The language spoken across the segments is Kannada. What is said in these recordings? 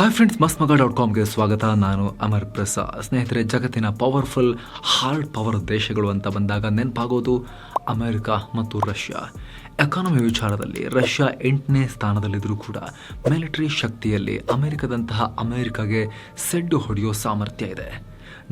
ಹಾಯ್ ಫ್ರೆಂಡ್ಸ್ ಮಸ್ ಮಗ ಡಾಟ್ ಕಾಮ್ಗೆ ಸ್ವಾಗತ. ನಾನು ಅಮರ್ ಪ್ರಸಾದ್. ಸ್ನೇಹಿತರೆ, ಜಗತ್ತಿನ ಪವರ್ಫುಲ್ ಹಾರ್ಡ್ ಪವರ್ ದೇಶಗಳು ಅಂತ ಬಂದಾಗ ನೆನಪಾಗೋದು ಅಮೆರಿಕ ಮತ್ತು ರಷ್ಯಾ. ಎಕಾನಮಿ ವಿಚಾರದಲ್ಲಿ ರಷ್ಯಾ ಎಂಟನೇ ಸ್ಥಾನದಲ್ಲಿದ್ದರೂ ಕೂಡ ಮಿಲಿಟರಿ ಶಕ್ತಿಯಲ್ಲಿ ಅಮೆರಿಕದಂತಹ ಅಮೆರಿಕಾಗೆ ಸೆಡ್ಡು ಹೊಡೆಯೋ ಸಾಮರ್ಥ್ಯ ಇದೆ.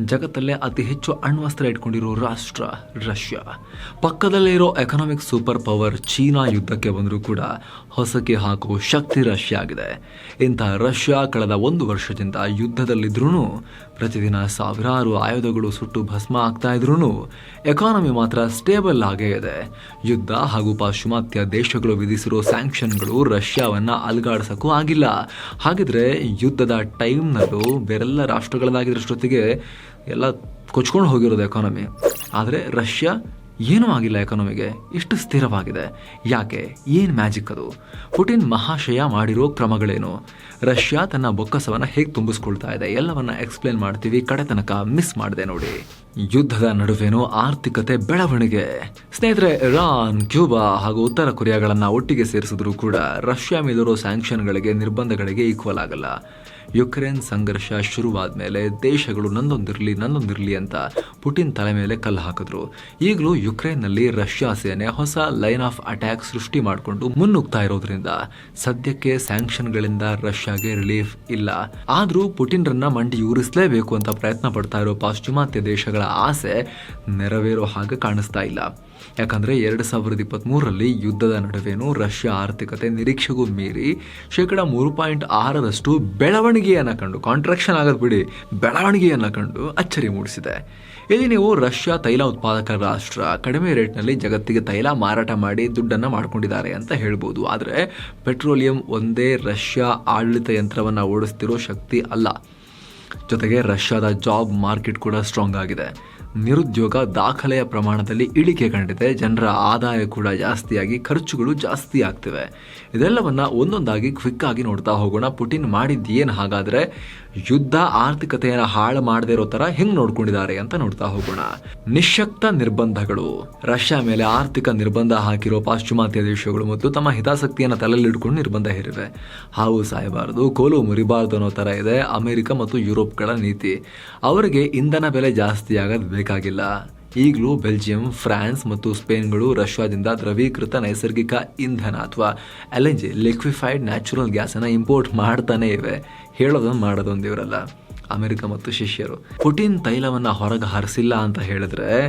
ಜಗತ್ತಲ್ಲೇ ಅತಿ ಹೆಚ್ಚು ಅಣ್ವಸ್ತ್ರ ಇಟ್ಕೊಂಡಿರೋ ರಾಷ್ಟ್ರ ರಷ್ಯಾ. ಪಕ್ಕದಲ್ಲೇ ಇರೋ ಎಕನಾಮಿಕ್ ಸೂಪರ್ ಪವರ್ ಚೀನಾ ಯುದ್ಧಕ್ಕೆ ಬಂದರೂ ಕೂಡ ಹೊಸಕಿ ಹಾಕುವ ಶಕ್ತಿ ರಷ್ಯಾ ಆಗಿದೆ. ಇಂಥ ರಷ್ಯಾ ಕಳೆದ ಒಂದು ವರ್ಷದಿಂದ ಯುದ್ಧದಲ್ಲಿದ್ರೂ ಪ್ರತಿದಿನ ಸಾವಿರಾರು ಆಯುಧಗಳು ಸುಟ್ಟು ಭಸ್ಮ ಆಗ್ತಾ ಇದ್ರೂ ಎಕಾನಮಿ ಮಾತ್ರ ಸ್ಟೇಬಲ್ ಆಗೇ ಇದೆ. ಯುದ್ಧ ಹಾಗೂ ಪಾಶ್ಚಿಮಾತ್ಯ ದೇಶಗಳು ವಿಧಿಸಿರೋ ಸ್ಯಾಂಕ್ಷನ್ಗಳು ರಷ್ಯಾವನ್ನು ಅಲುಗಾಡಿಸೋಕ್ಕೂ ಆಗಿಲ್ಲ. ಹಾಗಿದ್ರೆ ಯುದ್ಧದ ಟೈಮ್ನಲ್ಲೂ ಬೇರೆಲ್ಲ ರಾಷ್ಟ್ರಗಳದಾಗಿರೋಷ್ಟೊತ್ತಿಗೆ ಎಲ್ಲ ಕೊಚ್ಕೊಂಡು ಹೋಗಿರೋದು ಎಕಾನಮಿ ಆದರೆ ರಷ್ಯಾ ಏನೂ ಆಗಿಲ್ಲ ಎಕಾನಮಿಗೆ ಇಷ್ಟು ಸ್ಥಿರವಾಗಿದೆ. ಯಾಕೆ? ಏನು ಮ್ಯಾಜಿಕ್ ಅದು? ಪುಟಿನ್ ಮಹಾಶಯ ಮಾಡಿರೋ ಕ್ರಮಗಳೇನು? ರಷ್ಯಾ ತನ್ನ ಬೊಕ್ಕಸವನ್ನು ಹೇಗೆ ತುಂಬಿಸ್ಕೊಳ್ತಾ ಇದೆ? ಎಲ್ಲವನ್ನ ಎಕ್ಸ್ಪ್ಲೇನ್ ಮಾಡ್ತೀವಿ, ಕಡೆ ತನಕ ಮಿಸ್ ಮಾಡಿದೆ ನೋಡಿ. ಯುದ್ಧದ ನಡುವೆನೋ ಆರ್ಥಿಕತೆ ಬೆಳವಣಿಗೆ. ಸ್ನೇಹಿತರೆ, ಇರಾನ್, ಕ್ಯೂಬಾ ಹಾಗೂ ಉತ್ತರ ಕೊರಿಯಾಗಳನ್ನು ಒಟ್ಟಿಗೆ ಸೇರಿಸಿದ್ರು ಕೂಡ ರಷ್ಯಾ ಮೇಲಿರೋ ಸ್ಯಾಂಕ್ಷನ್ಗಳಿಗೆ ನಿರ್ಬಂಧಗಳಿಗೆ ಈಕ್ವಲ್ ಆಗಲ್ಲ. ಯುಕ್ರೇನ್ ಸಂಘರ್ಷ ಶುರುವಾದ ಮೇಲೆ ದೇಶಗಳು ನಂದೊಂದಿರಲಿ ನಂದೊಂದಿರಲಿ ಅಂತ ಪುಟಿನ್ ತಲೆ ಮೇಲೆ ಕಲ್ಲು ಹಾಕಿದ್ರು. ಈಗಲೂ ಯುಕ್ರೇನ್ನಲ್ಲಿ ರಷ್ಯಾ ಸೇನೆ ಹೊಸ ಲೈನ್ ಆಫ್ ಅಟ್ಯಾಕ್ ಸೃಷ್ಟಿ ಮಾಡಿಕೊಂಡು ಮುನ್ನುಗ್ತಾ ಇರೋದ್ರಿಂದ ಸದ್ಯಕ್ಕೆ ಸ್ಯಾಂಕ್ಷನ್ಗಳಿಂದ ರಷ್ಯಾಗೆ ರಿಲೀಫ್ ಇಲ್ಲ. ಆದರೂ ಪುಟಿನ್ರನ್ನ ಮಂಡಿ ಊರಿಸಲೇಬೇಕು ಅಂತ ಪ್ರಯತ್ನ ಪಡ್ತಾ ಇರೋ ಪಾಶ್ಚಿಮಾತ್ಯ ದೇಶಗಳ ಆಸೆ ನೆರವೇರೋ ಹಾಗೆ ಕಾಣಿಸ್ತಾ ಇಲ್ಲ. ಯಾಕಂದ್ರೆ ಎರಡು ಸಾವಿರದ ಇಪ್ಪತ್ತ್ಮೂರರಲ್ಲಿ ಯುದ್ಧದ ನಡುವೆನೂ ರಷ್ಯಾ ಆರ್ಥಿಕತೆ ನಿರೀಕ್ಷೆಗೂ ಮೀರಿ ಶೇಕಡ ಮೂರು ಪಾಯಿಂಟ್ ಆರರಷ್ಟು ಬೆಳವಣಿಗೆಯನ್ನು ಕಂಡು ಕಾಂಟ್ರಾಕ್ಷನ್ ಆಗೋದು ಬಿಡಿ ಬೆಳವಣಿಗೆಯನ್ನು ಕಂಡು ಅಚ್ಚರಿ ಮೂಡಿಸಿದೆ. ಇಲ್ಲಿ ನೀವು ರಷ್ಯಾ ತೈಲ ಉತ್ಪಾದಕ ರಾಷ್ಟ್ರ, ಕಡಿಮೆ ರೇಟ್ನಲ್ಲಿ ಜಗತ್ತಿಗೆ ತೈಲ ಮಾರಾಟ ಮಾಡಿ ದುಡ್ಡನ್ನು ಮಾಡ್ಕೊಂಡಿದ್ದಾರೆ ಅಂತ ಹೇಳ್ಬೋದು. ಆದರೆ ಪೆಟ್ರೋಲಿಯಂ ಒಂದೇ ರಷ್ಯಾ ಆಡಳಿತ ಯಂತ್ರವನ್ನು ಓಡಿಸ್ತಿರೋ ಶಕ್ತಿ ಅಲ್ಲ. ಜೊತೆಗೆ ರಷ್ಯಾದ ಜಾಬ್ ಮಾರ್ಕೆಟ್ ಕೂಡ ಸ್ಟ್ರಾಂಗ್ ಆಗಿದೆ. ನಿರುದ್ಯೋಗ ದಾಖಲೆಯ ಪ್ರಮಾಣದಲ್ಲಿ ಇಳಿಕೆ ಕಂಡಿದೆ. ಜನರ ಆದಾಯ ಕೂಡ ಜಾಸ್ತಿಯಾಗಿ, ಖರ್ಚುಗಳು ಜಾಸ್ತಿ ಆಗ್ತಿವೆ. ಇದೆಲ್ಲವನ್ನ ಒಂದೊಂದಾಗಿ ಕ್ವಿಕ್ ಆಗಿ ನೋಡ್ತಾ ಹೋಗೋಣ. ಪುಟಿನ್ ಮಾಡಿದ್ದೇನು ಹಾಗಾದ್ರೆ ಯುದ್ಧ ಆರ್ಥಿಕತೆಯನ್ನು ಹಾಳು ಮಾಡದೇ ಇರೋ ತರ ಹೆಂಗ್ ನೋಡ್ಕೊಂಡಿದ್ದಾರೆ ಅಂತ ನೋಡ್ತಾ ಹೋಗೋಣ. ನಿಶಕ್ತ ನಿರ್ಬಂಧಗಳು. ರಷ್ಯಾ ಮೇಲೆ ಆರ್ಥಿಕ ನಿರ್ಬಂಧ ಹಾಕಿರೋ ಪಾಶ್ಚಿಮಾತ್ಯ ದೇಶಗಳು ಮತ್ತು ತಮ್ಮ ಹಿತಾಸಕ್ತಿಯನ್ನು ತಲೆಯಲ್ಲಿಡ್ಕೊಂಡು ನಿರ್ಬಂಧ ಹೇರಿವೆ. ಹಾವು ಸಾಯಬಾರದು, ಕೋಲು ಮುರಿಬಾರದು ಅನ್ನೋ ತರ ಇದೆ ಅಮೆರಿಕ ಮತ್ತು ಯುರೋಪ್ಗಳ ನೀತಿ. ಅವರಿಗೆ ಇಂಧನ ಬೆಲೆ ಜಾಸ್ತಿ ಆಗೋದು ಬೇಕಾಗಿಲ್ಲ. ಈಗಲೂ ಬೆಲ್ಜಿಯಂ, ಫ್ರಾನ್ಸ್ ಮತ್ತು ಸ್ಪೇನ್ಗಳು ರಷ್ಯಾದಿಂದ ದ್ರವೀಕೃತ ನೈಸರ್ಗಿಕ ಇಂಧನ ಅಥವಾ L N G liquefied natural ಗ್ಯಾಸನ್ನು ಇಂಪೋರ್ಟ್ ಮಾಡ್ತಾನೇ ಇವೆ. ಹೇಳೋದನ್ನು ಮಾಡೋದೊಂದು ಇವರಲ್ಲ. ಅಮೆರಿಕ ಮತ್ತು ಶಿಷ್ಯರು. ಪುಟಿನ್ ತೈಲವನ್ನು ಹೊರಗೆ ಹರಿಸಿಲ್ಲ ಅಂತ ಹೇಳಿದ್ರೆ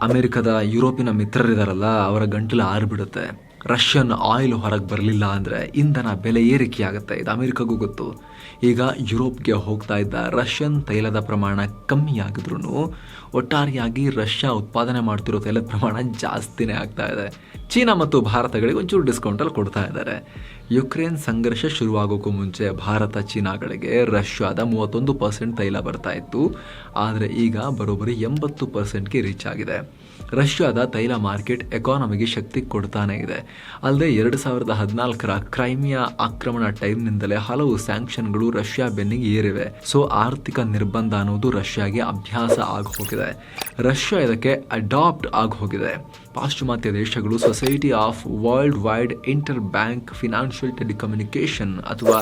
ಅಮೆರಿಕದ, ಯುರೋಪಿನ ಮಿತ್ರರಿದಾರಲ್ಲ, ಅವರ ಗಂಟಲು ಆರಿಬಿಡುತ್ತೆ. ರಷ್ಯನ್ ಆಯಿಲ್ ಹೊರಗೆ ಬರಲಿಲ್ಲ ಅಂದರೆ ಇಂಧನ ಬೆಲೆ ಏರಿಕೆ ಆಗುತ್ತೆ ಇದು ಅಮೆರಿಕಗೂ ಗೊತ್ತು. ಈಗ ಯುರೋಪ್ಗೆ ಹೋಗ್ತಾ ಇದ್ದ ರಷ್ಯನ್ ತೈಲದ ಪ್ರಮಾಣ ಕಮ್ಮಿ ಒಟ್ಟಾರೆಯಾಗಿ ರಷ್ಯಾ ಉತ್ಪಾದನೆ ಮಾಡ್ತಿರೋ ತೈಲದ ಪ್ರಮಾಣ ಜಾಸ್ತಿನೇ ಆಗ್ತಾ ಇದೆ. ಚೀನಾ ಮತ್ತು ಭಾರತಗಳಿಗೆ ಒಂಚೂರು ಡಿಸ್ಕೌಂಟಲ್ಲಿ ಕೊಡ್ತಾ ಇದ್ದಾರೆ. ಯುಕ್ರೇನ್ ಸಂಘರ್ಷ ಶುರುವಾಗೋಕ್ಕೂ ಮುಂಚೆ ಭಾರತ ಚೀನಾಗಳಿಗೆ ರಷ್ಯಾದ ಮೂವತ್ತೊಂದು ಪರ್ಸೆಂಟ್ ತೈಲ ಬರ್ತಾ ಇತ್ತು. ಆದರೆ ಈಗ ಬರೋಬ್ಬರಿ ಎಂಬತ್ತು ಪರ್ಸೆಂಟ್ಗೆ ರೀಚ್ ಆಗಿದೆ. ರಷ್ಯಾದ ತೈಲ ಮಾರ್ಕೆಟ್ ಎಕಾನಮಿಗೆ ಶಕ್ತಿ ಕೊಡ್ತಾನೆ ಇದೆ. ಅಲ್ಲದೆ ಎರಡು ಸಾವಿರದ ಹದಿನಾಲ್ಕರ ಕ್ರೈಮಿಯಾ ಆಕ್ರಮಣ ಟೈಮ್ನಿಂದಲೇ ಹಲವು ಸ್ಯಾಂಕ್ಷನ್ಗಳು ರಷ್ಯಾ ಬೆನ್ನಿಗೆ ಏರಿವೆ. ಸೊ, ಆರ್ಥಿಕ ನಿರ್ಬಂಧ ಅನ್ನೋದು ರಷ್ಯಾಗೆ ಅಭ್ಯಾಸ ಆಗಿ ಹೋಗಿದೆ. ರಷ್ಯಾ ಇದಕ್ಕೆ ಅಡಾಪ್ಟ್ ಆಗಿ ಹೋಗಿದೆ. ಪಾಶ್ಚಿಮಾತ್ಯ ದೇಶಗಳು society of world wide inter bank financial telecommunication ಅಥವಾ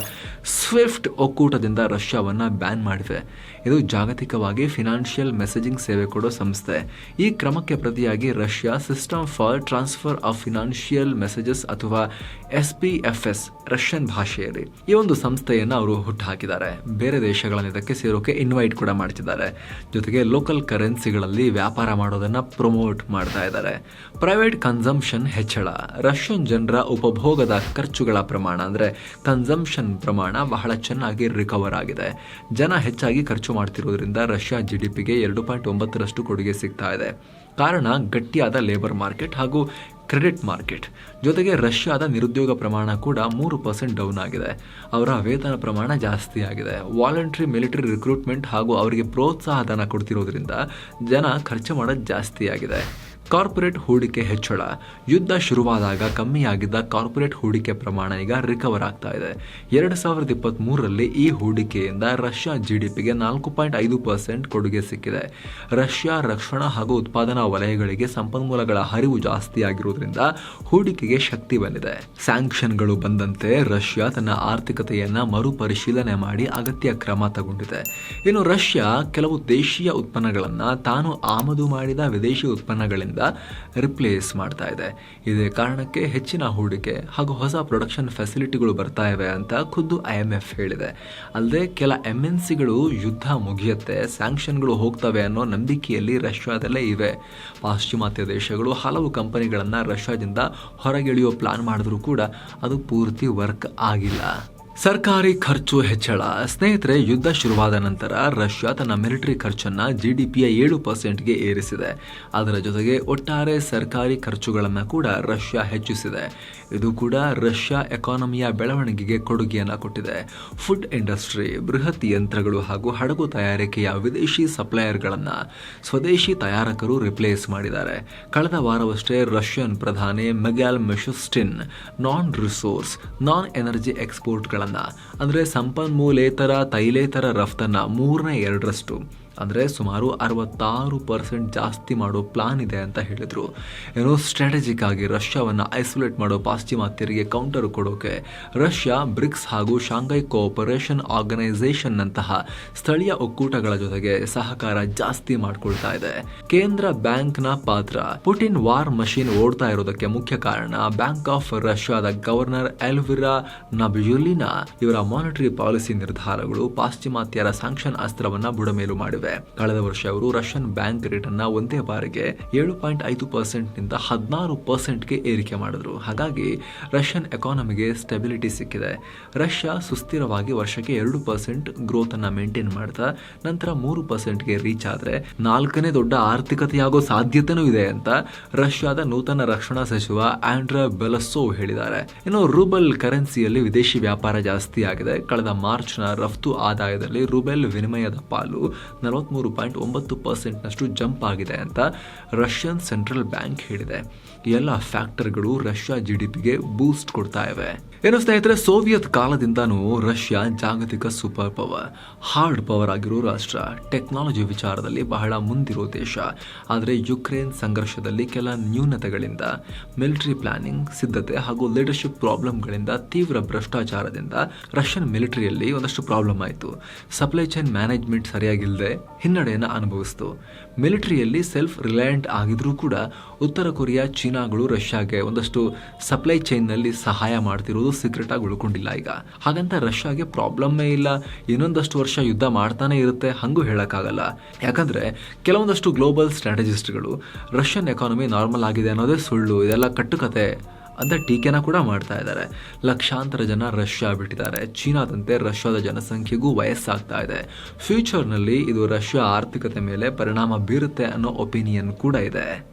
ಸ್ವಿಫ್ಟ್ ಒಕ್ಕೂಟದಿಂದ ರಷ್ಯಾವನ್ನು ಬ್ಯಾನ್ ಮಾಡಿದೆ. ಇದು ಜಾಗತಿಕವಾಗಿ ಫಿನಾನ್ಷಿಯಲ್ ಮೆಸೇಜಿಂಗ್ ಸೇವೆ ಕೊಡೋ ಸಂಸ್ಥೆ. ಈ ಕ್ರಮಕ್ಕೆ ಪ್ರತಿಯಾಗಿ Russia system for transfer of financial messages ಅಥವಾ S P F S Russian ಭಾಷೆಯಲ್ಲಿ. ಈ ಒಂದು ಸಂಸ್ಥೆಯನ್ನು ಅವರು ಹುಟ್ಟುಹಾಕಿದ್ದಾರೆ ಬೇರೆ ದೇಶಗಳಲ್ಲಿ ಇದಕ್ಕೆ ಸೇರೋಕೆ ಇನ್ವೈಟ್ ಕೂಡ ಮಾಡ್ತಿದ್ದಾರೆ. ಜೊತೆಗೆ ಲೋಕಲ್ ಕರೆನ್ಸಿಗಳಲ್ಲಿ ವ್ಯಾಪಾರ ಮಾಡೋದನ್ನು ಪ್ರಮೋಟ್ ಮಾಡ್ತಾ ಇದ್ದಾರೆ. ಪ್ರೈವೇಟ್ ಕನ್ಸಂಪ್ಷನ್ ಹೆಚ್ಚಳ. ರಷ್ಯನ್ ಜನರ ಉಪಭೋಗದ ಖರ್ಚುಗಳ ಪ್ರಮಾಣ ಅಂದರೆ ಕನ್ಸಂಪ್ಷನ್ ಪ್ರಮಾಣ ಬಹಳ ಚೆನ್ನಾಗಿ ರಿಕವರ್ ಆಗಿದೆ. ಜನ ಹೆಚ್ಚಾಗಿ ಖರ್ಚು ಮಾಡ್ತಿರೋದ್ರಿಂದ ರಷ್ಯಾ ಜಿ ಡಿ ಪಿಗೆ ಎರಡು ಪಾಯಿಂಟ್ ಒಂಬತ್ತರಷ್ಟು ಕೊಡುಗೆ ಸಿಗ್ತಾ ಇದೆ. ಕಾರಣ ಗಟ್ಟಿಯಾದ ಲೇಬರ್ ಮಾರ್ಕೆಟ್ ಹಾಗೂ ಕ್ರೆಡಿಟ್ ಮಾರ್ಕೆಟ್ ಜೊತೆಗೆ ರಷ್ಯಾದ ನಿರುದ್ಯೋಗ ಪ್ರಮಾಣ ಕೂಡ ಮೂರು ಪರ್ಸೆಂಟ್ ಡೌನ್ ಆಗಿದೆ. ಅವರ ವೇತನ ಪ್ರಮಾಣ ಜಾಸ್ತಿ ಆಗಿದೆ. ವಾಲಂಟ್ರಿ ಮಿಲಿಟರಿ ರಿಕ್ರೂಟ್ಮೆಂಟ್ ಹಾಗೂ ಅವರಿಗೆ ಪ್ರೋತ್ಸಾಹ ಧನ ಕೊಡ್ತಿರೋದ್ರಿಂದ ಜನ ಖರ್ಚು ಮಾಡೋದು ಜಾಸ್ತಿ ಆಗಿದೆ. ಕಾರ್ಪೊರೇಟ್ ಹೂಡಿಕೆ ಹೆಚ್ಚಳ. ಯುದ್ಧ ಶುರುವಾದಾಗ ಕಮ್ಮಿಯಾಗಿದ್ದ ಕಾರ್ಪೊರೇಟ್ ಹೂಡಿಕೆ ಪ್ರಮಾಣ ಈಗ ರಿಕವರ್ ಆಗ್ತಾ ಇದೆ. ಎರಡು ಸಾವಿರದ ಇಪ್ಪತ್ತ್ ಮೂರರಲ್ಲಿ ಈ ಹೂಡಿಕೆಯಿಂದ ರಷ್ಯಾ ಜಿಡಿಪಿಗೆ ನಾಲ್ಕು ಪಾಯಿಂಟ್ ಐದು ಪರ್ಸೆಂಟ್ ಕೊಡುಗೆ ಸಿಕ್ಕಿದೆ. ರಷ್ಯಾ ರಕ್ಷಣಾ ಹಾಗೂ ಉತ್ಪಾದನಾ ವಲಯಗಳಿಗೆ ಸಂಪನ್ಮೂಲಗಳ ಹರಿವು ಜಾಸ್ತಿ ಆಗಿರುವುದರಿಂದ ಹೂಡಿಕೆಗೆ ಶಕ್ತಿ ಬಂದಿದೆ. ಸ್ಯಾಂಕ್ಷನ್ಗಳು ಬಂದಂತೆ ರಷ್ಯಾ ತನ್ನ ಆರ್ಥಿಕತೆಯನ್ನ ಮರುಪರಿಶೀಲನೆ ಮಾಡಿ ಅಗತ್ಯ ಕ್ರಮ ತಗೊಂಡಿದೆ. ಇನ್ನು ರಷ್ಯಾ ಕೆಲವು ದೇಶೀಯ ಉತ್ಪನ್ನಗಳನ್ನು ತಾನು ಆಮದು ಮಾಡಿದ ವಿದೇಶಿ ಉತ್ಪನ್ನಗಳಿಂದ ರಿಪ್ಲೇಸ್ ಮಾಡ್ತಾ ಇದೆ. ಇದೇ ಕಾರಣಕ್ಕೆ ಹೆಚ್ಚಿನ ಹೂಡಿಕೆ ಹಾಗೂ ಹೊಸ ಪ್ರೊಡಕ್ಷನ್ ಫೆಸಿಲಿಟಿಗಳು ಬರ್ತಾ ಇವೆ ಅಂತ ಖುದ್ದು ಐ ಎಂ ಎಫ್ ಹೇಳಿದೆ. ಅಲ್ಲದೆ ಕೆಲ ಎಂ ಎನ್ ಸಿಗಳು ಯುದ್ಧ ಮುಗಿಯುತ್ತೆ ಸ್ಯಾಂಕ್ಷನ್ಗಳು ಹೋಗ್ತವೆ ಅನ್ನೋ ನಂಬಿಕೆಯಲ್ಲಿ ರಷ್ಯಾದಲ್ಲೇ ಇವೆ. ಪಾಶ್ಚಿಮಾತ್ಯ ದೇಶಗಳು ಹಲವು ಕಂಪನಿಗಳನ್ನು ರಷ್ಯಾದಿಂದ ಹೊರಗೆಳೆಯೋ ಪ್ಲಾನ್ ಮಾಡಿದ್ರೂ ಕೂಡ ಅದು ಪೂರ್ತಿ ವರ್ಕ್ ಆಗಿಲ್ಲ. ಸರ್ಕಾರಿ ಖರ್ಚು ಹೆಚ್ಚಳ. ಸ್ನೇಹಿತರೆ, ಯುದ್ಧ ಶುರುವಾದ ನಂತರ ರಷ್ಯಾ ತನ್ನ ಮಿಲಿಟರಿ ಖರ್ಚನ್ನ ಪಿಯ ಏಳು ಪರ್ಸೆಂಟ್ಗೆ ಏರಿಸಿದೆ. ಅದರ ಜೊತೆಗೆ ಒಟ್ಟಾರೆ ಸರ್ಕಾರಿ ಖರ್ಚುಗಳನ್ನು ಕೂಡ ರಷ್ಯಾ ಹೆಚ್ಚಿಸಿದೆ. ಇದು ಕೂಡ ರಷ್ಯಾ ಎಕಾನಮಿಯ ಬೆಳವಣಿಗೆಗೆ ಕೊಡುಗೆಯನ್ನು ಕೊಟ್ಟಿದೆ. ಫುಡ್ ಇಂಡಸ್ಟ್ರಿ ಬೃಹತ್ ಯಂತ್ರಗಳು ಹಾಗೂ ಹಡಗು ತಯಾರಿಕೆಯ ವಿದೇಶಿ ಸಪ್ಲೈಯರ್ಗಳನ್ನು ಸ್ವದೇಶಿ ತಯಾರಕರು ರಿಪ್ಲೇಸ್ ಮಾಡಿದ್ದಾರೆ. ಕಳೆದ ವಾರವಷ್ಟೇ ರಷ್ಯನ್ ಪ್ರಧಾನಿ ಮೆಗ್ಯಾಲ್ ಮೆಶುಸ್ಟಿನ್ ನಾನ್ ರಿಸೋರ್ಸ್ ನಾನ್ ಎನರ್ಜಿ ಎಕ್ಸ್ಪೋರ್ಟ್ಗಳನ್ನು ಅಂದರೆ ಸಂಪನ್ಮೂಲೇತರ ತೈಲೇತರ ರಫ್ತನ್ನು ಮೂರನೇ ಎರಡರಷ್ಟು. ಅಂದರೆ ಸುಮಾರು ಅರವತ್ತಾರು ಪರ್ಸೆಂಟ್ ಜಾಸ್ತಿ ಮಾಡೋ ಪ್ಲಾನ್ ಇದೆ ಅಂತ ಹೇಳಿದರು. ಏನೋ ಸ್ಟ್ರಾಟಜಿಕ್ ಆಗಿ ರಷ್ಯಾವನ್ನು ಐಸೋಲೇಟ್ ಮಾಡೋ ಪಾಶ್ಚಿಮಾತ್ಯರಿಗೆ ಕೌಂಟರ್ ಕೊಡೋಕೆ ರಷ್ಯಾ, ಬ್ರಿಕ್ಸ್ ಹಾಗೂ ಶಾಂಘೈ ಕೋಆಪರೇಷನ್ ಆರ್ಗನೈಸೇಷನ್ನಂತಹ ಸ್ಥಳೀಯ ಒಕ್ಕೂಟಗಳ ಜೊತೆಗೆ ಸಹಕಾರ ಜಾಸ್ತಿ ಮಾಡ್ಕೊಳ್ತಾ ಇದೆ. ಕೇಂದ್ರ ಬ್ಯಾಂಕ್ನ ಪಾತ್ರ, ಪುಟಿನ್ ವಾರ್ ಮಷೀನ್ ಓಡ್ತಾ ಇರೋದಕ್ಕೆ ಮುಖ್ಯ ಕಾರಣ ಬ್ಯಾಂಕ್ ಆಫ್ ರಷ್ಯಾದ ಗವರ್ನರ್ ಎಲ್ವಿರಾ ನಬಿಯುಲಿನಾ ಇವರ ಮಾನಿಟರಿ ಪಾಲಿಸಿ ನಿರ್ಧಾರಗಳು ಪಾಶ್ಚಿಮಾತ್ಯರ ಸ್ಯಾಂಕ್ಷನ್ ಅಸ್ತ್ರವನ್ನು ಬುಡಮೇಲು ಮಾಡಿವೆ. ಕಳೆದ ವರ್ಷ ಅವರು ರಷ್ಯನ್ ಬ್ಯಾಂಕ್ ರೇಟ್ ಅನ್ನ ಒಂದೇ ಬಾರಿಗೆ ಏಳು ಪಾಯಿಂಟ್ ಐದು ಪರ್ಸೆಂಟ್ನಿಂದ ಹದಿನಾರು ಪರ್ಸೆಂಟ್ಗೆ ಏರಿಕೆ ಮಾಡಿದ್ರು. ಹಾಗಾಗಿ ರಷ್ಯನ್ ಎಕಾನಮಿಗೆ ಸ್ಟೆಬಿಲಿಟಿ ಸಿಕ್ಕಿದೆ. ರಷ್ಯಾ ಸುಸ್ಥಿರವಾಗಿ ವರ್ಷಕ್ಕೆ ಎರಡು ಪರ್ಸೆಂಟ್ ಗ್ರೋತ್ ಅನ್ನ ಮೇಂಟೈನ್ ಮಾಡ್ತಾ, ನಂತರ ಮೂರು ಪರ್ಸೆಂಟ್ಗೆ ರೀಚ್ ಆದ್ರೆ ನಾಲ್ಕನೇ ದೊಡ್ಡ ಆರ್ಥಿಕತೆಯಾಗೋ ಸಾಧ್ಯತೆನೂ ಇದೆ ಅಂತ ರಷ್ಯಾದ ನೂತನ ರಕ್ಷಣಾ ಸಚಿವ ಆಂಡ್ರಾ ಬೆಲಸೋವ್ ಹೇಳಿದ್ದಾರೆ. ಇನ್ನು ರೂಬಲ್ ಕರೆನ್ಸಿಯಲ್ಲಿ ವಿದೇಶಿ ವ್ಯಾಪಾರ ಜಾಸ್ತಿ ಆಗಿದೆ. ಕಳೆದ ಮಾರ್ಚ್ನ ರಫ್ತು ಆದಾಯದಲ್ಲಿ ರೂಬೆಲ್ ವಿನಿಮಯದ ಪಾಲು ನಲವತ್ಮೂರು ಪಾಯಿಂಟ್ ಒಂಬತ್ತು ಪರ್ಸೆಂಟ್ನಷ್ಟು ಜಂಪ್ ಆಗಿದೆ ಅಂತ ರಷ್ಯನ್ ಸೆಂಟ್ರಲ್ ಬ್ಯಾಂಕ್ ಹೇಳಿದೆ. ಎಲ್ಲ ಫ್ಯಾಕ್ಟರ್ಗಳು ರಷ್ಯಾ ಜಿ ಡಿ ಪಿಗೆ ಬೂಸ್ಟ್ ಕೊಡ್ತಾ ಇವೆ. ಏನು ಸ್ನೇಹಿತರೆ, ಸೋವಿಯತ್ ಕಾಲದಿಂದನೂ ರಷ್ಯಾ ಜಾಗತಿಕ ಸೂಪರ್ ಪವರ್ ಹಾರ್ಡ್ ಪವರ್ ಆಗಿರೋ ರಾಷ್ಟ್ರ. ಟೆಕ್ನಾಲಜಿ ವಿಚಾರದಲ್ಲಿ ಬಹಳ ಮುಂದಿರೋ ದೇಶ. ಆದರೆ ಯುಕ್ರೇನ್ ಸಂಘರ್ಷದಲ್ಲಿ ಕೆಲ ನ್ಯೂನತೆಗಳಿಂದ ಮಿಲಿಟರಿ ಪ್ಲಾನಿಂಗ್ ಸಿದ್ಧತೆ ಹಾಗೂ ಲೀಡರ್ಶಿಪ್ ಪ್ರಾಬ್ಲಮ್ಗಳಿಂದ ತೀವ್ರ ಭ್ರಷ್ಟಾಚಾರದಿಂದ ರಷ್ಯನ್ ಮಿಲಿಟರಿಯಲ್ಲಿ ಒಂದಷ್ಟು ಪ್ರಾಬ್ಲಮ್ ಆಯಿತು. ಸಪ್ಲೈ ಚೈನ್ ಮ್ಯಾನೇಜ್ಮೆಂಟ್ ಸರಿಯಾಗಿಲ್ಲದೆ ಹಿನ್ನಡೆಯನ್ನು ಅನುಭವಿಸಿತು. ಮಿಲಿಟರಿಯಲ್ಲಿ ಸೆಲ್ಫ್ ರಿಲಯಂಟ್ ಆಗಿದ್ರೂ ಕೂಡ ಉತ್ತರ ಕೊರಿಯಾ, ಚೀನಾಗಳು ರಷ್ಯಾಗೆ ಒಂದಷ್ಟು ಸಪ್ಲೈ ಚೈನ್ನಲ್ಲಿ ಸಹಾಯ ಮಾಡ್ತಿರೋದು ಸೀಕ್ರೆಟ್ ಆಗಿ ಉಳ್ಕೊಂಡಿಲ್ಲ ಈಗ. ಹಾಗಂತ ರಷ್ಯಾಗೆ ಪ್ರಾಬ್ಲಮ್ಮೇ ಇಲ್ಲ. ಇನ್ನೊಂದಷ್ಟು ವರ್ಷ ಯುದ್ಧ ಮಾಡ್ತಾನೆ ಇರುತ್ತೆ, ಹಂಗೂ ಹೇಳೋಕ್ಕಾಗಲ್ಲ. ಯಾಕಂದ್ರೆ, ಕೆಲವೊಂದಷ್ಟು ಗ್ಲೋಬಲ್ ಸ್ಟ್ರಾಟಜಿಸ್ಟ್ಗಳು ರಷ್ಯನ್ ಎಕಾನಮಿ ನಾರ್ಮಲ್ ಆಗಿದೆ ಅನ್ನೋದೇ ಸುಳ್ಳು, ಇದೆಲ್ಲ ಕಟ್ಟುಕತೆ ಅಂತ ಟೀಕೆನ ಕೂಡ ಮಾಡ್ತಾ ಇದ್ದಾರೆ. ಲಕ್ಷಾಂತರ ಜನ ರಷ್ಯಾ ಬಿಟ್ಟಿದ್ದಾರೆ. ಚೀನಾದಂತೆ ರಷ್ಯಾದ ಜನಸಂಖ್ಯೆಗೂ ವಯಸ್ಸಾಗ್ತಾ ಇದೆ. ಫ್ಯೂಚರ್ನಲ್ಲಿ ಇದು ರಷ್ಯಾ ಆರ್ಥಿಕತೆ ಮೇಲೆ ಪರಿಣಾಮ ಬೀರುತ್ತೆ ಅನ್ನೋ ಒಪಿನಿಯನ್ ಕೂಡ ಇದೆ.